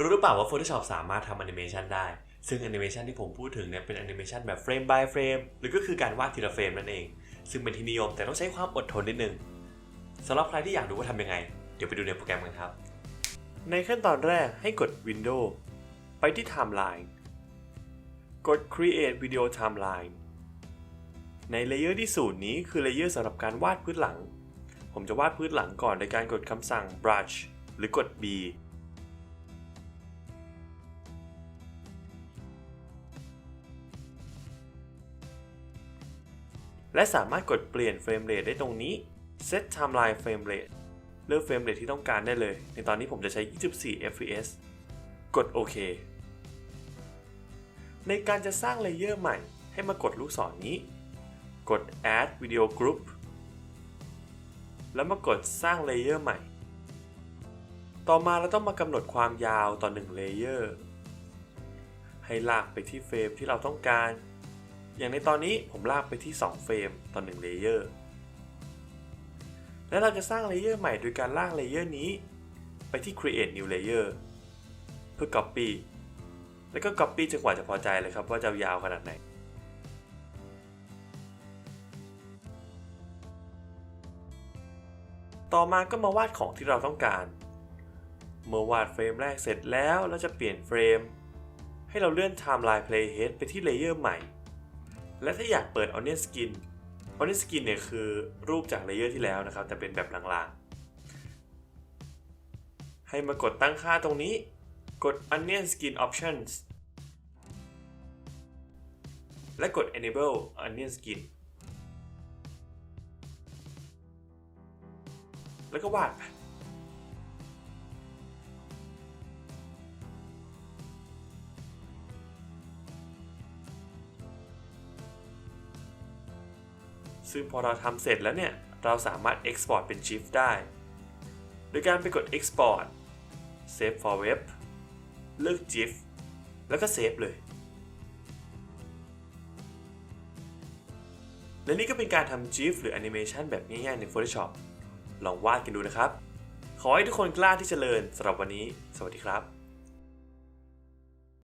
รู้หรือเปล่าว่า Photoshop สามารถทำแอนิเมชันได้ ซึ่งแอนิเมชันที่ผมพูดถึงเนี่ยเป็นแอนิเมชันแบบเฟรม by เฟรมหรือก็คือการวาดทีละเฟรมนั่นเอง ซึ่งเป็นที่นิยมแต่ต้องใช้ความอดทนนิดนึงสำหรับใครที่อยากรู้ว่าทำยังไง เดี๋ยวไปดูในโปรแกรมกันครับ ในขั้นตอนแรกให้กด Window ไปที่ Timeline กด Create Video Timeline ในเลเยอร์ที่ศูนย์นี้คือเลเยอร์สำหรับการวาดพื้นหลัง ผมจะวาดพื้นหลังก่อนโดยการกดคำสั่ง brush หรือกด B และสามารถกดเปลี่ยนเฟรมเรทได้ตรงนี้ set timeline frame rate เลือกเฟรมเรทที่ต้องการได้เลย ในตอนนี้ผมจะใช้ 24 fps กดโอเค ในการจะสร้างเลเยอร์ใหม่ ให้มากดลูกศรนนี้ กด add video group แล้วมากดสร้างเลเยอร์ใหม่ ต่อมาเราต้องมากำหนดความยาวต่อ1เลเยอร์ ให้ลากไปที่เฟรมที่เราต้องการ อย่างในตอนนี้ผมลากไปที่ 2 เฟรมต่อ1เลเยอร์ และเราจะสร้างเลเยอร์ใหม่โดยการลากเลเยอร์นี้ ไปที่ create new layer เพื่อ copy แล้วก็ copy จนกว่าจะพอใจเลยครับว่าจะยาวขนาดไหน ต่อมาก็มาวาดของที่เราต้องการ เมื่อวาดเฟรมแรกเสร็จแล้วเราจะเปลี่ยนเฟรม ให้เราเลื่อน timeline playhead ไปที่เลเยอร์ใหม่ และถ้าอยากเปิด onion skin onion skin เนี่ยคือรูปจากเลเยอร์ที่แล้วนะครับ แต่เป็นแบบลางๆ ให้มากดตั้งค่าตรงนี้ กด onion skin options และกด enable onion skin แล้วก็วาดไป ซึ่งพอเราทำเสร็จแล้วเนี่ย เราสามารถ export เป็น GIF ได้ โดยการไปกด export save for web เลือก GIF แล้วก็เซฟเลย และนี่ก็เป็นการทำ GIF หรือ Animation แบบง่ายๆใน Photoshop ลองวาดกันดูนะครับ ขอให้ทุกคนกล้าที่จะเจริญสำหรับวันนี้ สวัสดีครับ